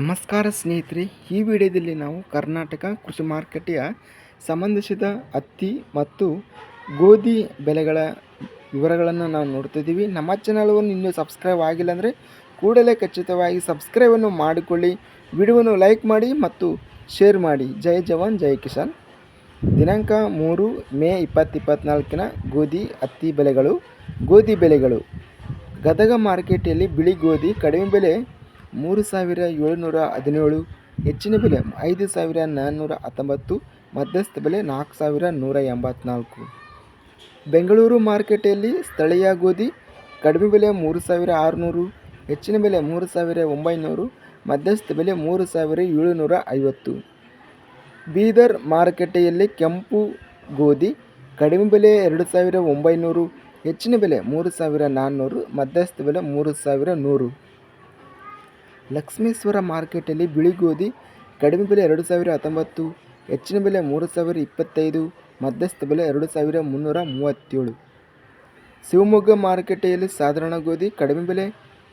ನಮಸ್ಕಾರ ಸ್ನೇಹಿತರೆ, ಈ ವಿಡಿಯೋದಲ್ಲಿ ನಾವು ಕರ್ನಾಟಕ ಕೃಷಿ ಮಾರುಕಟ್ಟೆಯ ಸಂಬಂಧಿಸಿದ ಹತ್ತಿ ಮತ್ತು ಗೋಧಿ ಬೆಲೆಗಳ ವಿವರಗಳನ್ನು ನಾವು ನೋಡ್ತಿದ್ದೀವಿ ನಮ್ಮ ಚಾನಲ್ವನ್ನು ಇನ್ನೂ ಸಬ್ಸ್ಕ್ರೈಬ್ ಆಗಿಲ್ಲ ಅಂದರೆ ಕೂಡಲೇ ಖಚಿತವಾಗಿ ಸಬ್ಸ್ಕ್ರೈಬನ್ನು ಮಾಡಿಕೊಳ್ಳಿ. ವಿಡಿಯೋವನ್ನು ಲೈಕ್ ಮಾಡಿ ಮತ್ತು ಶೇರ್ ಮಾಡಿ. ಜೈ ಜವಾನ್, ಜೈ ಕಿಸಾನ್. ದಿನಾಂಕ ಮೂರು ಮೇ ಇಪ್ಪತ್ತು ಇಪ್ಪತ್ತ್ನಾಲ್ಕಿನ ಗೋಧಿ ಹತ್ತಿ ಬೆಲೆಗಳು, ಗೋಧಿ ಬೆಲೆಗಳು. ಗದಗ ಮಾರ್ಕೆಟಲ್ಲಿ ಬಿಳಿ ಗೋಧಿ ಕಡಿಮೆ ಬೆಲೆ ಮೂರು ಸಾವಿರ ಏಳುನೂರ ಹದಿನೇಳು, ಹೆಚ್ಚಿನ ಬೆಲೆ ಐದು ಸಾವಿರ ನಾನ್ನೂರ ಹತ್ತೊಂಬತ್ತು, ಮಧ್ಯಸ್ಥ ಬೆಲೆ ನಾಲ್ಕು ಸಾವಿರ ನೂರ ಎಂಬತ್ನಾಲ್ಕು. ಬೆಂಗಳೂರು ಮಾರ್ಕೆಟೆಯಲ್ಲಿ ಸ್ಥಳೀಯ ಗೋಧಿ, ಕಡಿಮೆ ಬೆಲೆ ಮೂರು ಸಾವಿರ ಆರುನೂರು, ಹೆಚ್ಚಿನ ಬೆಲೆ ಮೂರು ಸಾವಿರ ಒಂಬೈನೂರು, ಮಧ್ಯಸ್ಥ ಬೆಲೆ ಮೂರು ಸಾವಿರ ಏಳುನೂರ ಐವತ್ತು. ಬೀದರ್ ಮಾರುಕಟ್ಟೆಯಲ್ಲಿ ಕೆಂಪು ಗೋಧಿ, ಕಡಿಮೆ ಬೆಲೆ ಎರಡು ಸಾವಿರ ಒಂಬೈನೂರು, ಹೆಚ್ಚಿನ ಬೆಲೆ ಮೂರು ಸಾವಿರ ನಾನ್ನೂರು, ಮಧ್ಯಸ್ಥ ಬೆಲೆ ಮೂರು ಸಾವಿರ ನೂರು. ಲಕ್ಷ್ಮೇಶ್ವರ ಮಾರ್ಕೆಟಲ್ಲಿ ಬಿಳಿ ಗೋಧಿ ಕಡಿಮೆ ಬೆಲೆ ಎರಡು ಸಾವಿರ ಹತ್ತೊಂಬತ್ತು, ಹೆಚ್ಚಿನ ಬೆಲೆ ಮೂರು ಸಾವಿರ ಇಪ್ಪತ್ತೈದು, ಮಧ್ಯಸ್ಥ ಬೆಲೆ ಎರಡು ಸಾವಿರ ಮುನ್ನೂರ ಮೂವತ್ತೇಳು. ಶಿವಮೊಗ್ಗ ಮಾರುಕಟ್ಟೆಯಲ್ಲಿ ಸಾಧಾರಣ ಗೋಧಿ ಕಡಿಮೆ ಬೆಲೆ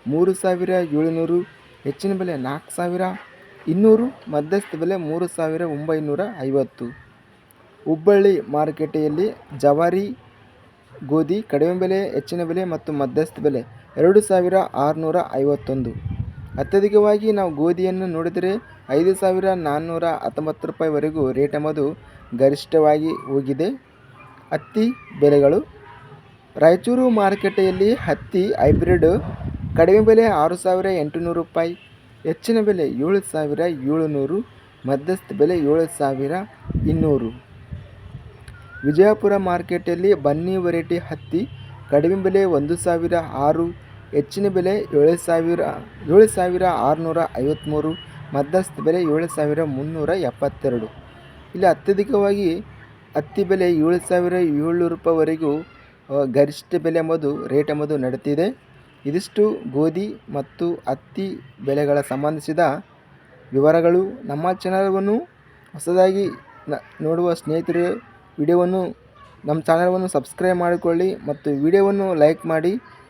ಮೂರು ಸಾವಿರ ಏಳುನೂರು, ಹೆಚ್ಚಿನ ಬೆಲೆ ನಾಲ್ಕು ಸಾವಿರ ಇನ್ನೂರು, ಮಧ್ಯಸ್ಥ ಬೆಲೆ ಮೂರು ಸಾವಿರ ಒಂಬೈನೂರ ಐವತ್ತು. ಹುಬ್ಬಳ್ಳಿ ಮಾರುಕಟ್ಟೆಯಲ್ಲಿ ಜವಾರಿ ಗೋಧಿ ಕಡಿಮೆ ಬೆಲೆ, ಹೆಚ್ಚಿನ ಬೆಲೆ ಮತ್ತು ಮಧ್ಯಸ್ಥ ಬೆಲೆ ಎರಡು ಸಾವಿರ ಆರುನೂರ ಐವತ್ತೊಂದು. ಅತ್ಯಧಿಕವಾಗಿ ನಾವು ಗೋಧಿಯನ್ನು ನೋಡಿದರೆ ಐದು ಸಾವಿರ ನಾನ್ನೂರ ಹತ್ತೊಂಬತ್ತು ರೂಪಾಯಿವರೆಗೂ ರೇಟ್ ಎಂಬುದು ಗರಿಷ್ಠವಾಗಿ ಹೋಗಿದೆ. ಹತ್ತಿ ಬೆಲೆಗಳು. ರಾಯಚೂರು ಮಾರುಕಟ್ಟೆಯಲ್ಲಿ ಹತ್ತಿ ಹೈಬ್ರಿಡ್ ಕಡಿಮೆ ಬೆಲೆ ಆರು ಸಾವಿರ ಎಂಟುನೂರು ರೂಪಾಯಿ, ಹೆಚ್ಚಿನ ಬೆಲೆ ಏಳು ಸಾವಿರ ಏಳುನೂರು, ಮಧ್ಯಸ್ಥ ಬೆಲೆ ಏಳು ಸಾವಿರ ಇನ್ನೂರು. ವಿಜಯಪುರ ಮಾರ್ಕೆಟಲ್ಲಿ ಬನ್ನಿ ವೆರೈಟಿ ಹತ್ತಿ ಕಡಿಮೆ ಬೆಲೆ ಒಂದು ಸಾವಿರ ಆರು ಹೆಚ್ಚಿನ ಬೆಲೆ ಏಳು ಸಾವಿರ ಏಳು ಸಾವಿರ ಆರುನೂರ ಐವತ್ತ್ಮೂರು ಮಧ್ಯಸ್ಥ ಬೆಲೆ ಏಳು ಸಾವಿರ ಮುನ್ನೂರ ಎಪ್ಪತ್ತೆರಡು. ಇಲ್ಲಿ ಅತ್ಯಧಿಕವಾಗಿ ಹತ್ತಿ ಬೆಲೆ ಏಳು ಸಾವಿರ ಏಳ್ನೂರು ರೂಪಾಯಿವರೆಗೂ ಗರಿಷ್ಠ ಬೆಲೆ ಎಂಬುದು, ರೇಟ್ ಎಂಬುದು ನಡೀತಿದೆ ಇದಿಷ್ಟು ಗೋಧಿ ಮತ್ತು ಹತ್ತಿ ಬೆಲೆಗಳ ಸಂಬಂಧಿಸಿದ ವಿವರಗಳು. ನಮ್ಮ ಚಾನಲ್ವನ್ನು ಹೊಸದಾಗಿ ನೋಡುವ ಸ್ನೇಹಿತರು, ವಿಡಿಯೋವನ್ನು, ನಮ್ಮ ಚಾನಲ್ವನ್ನು ಸಬ್ಸ್ಕ್ರೈಬ್ ಮಾಡಿಕೊಳ್ಳಿ ಮತ್ತು ವಿಡಿಯೋವನ್ನು ಲೈಕ್ ಮಾಡಿ.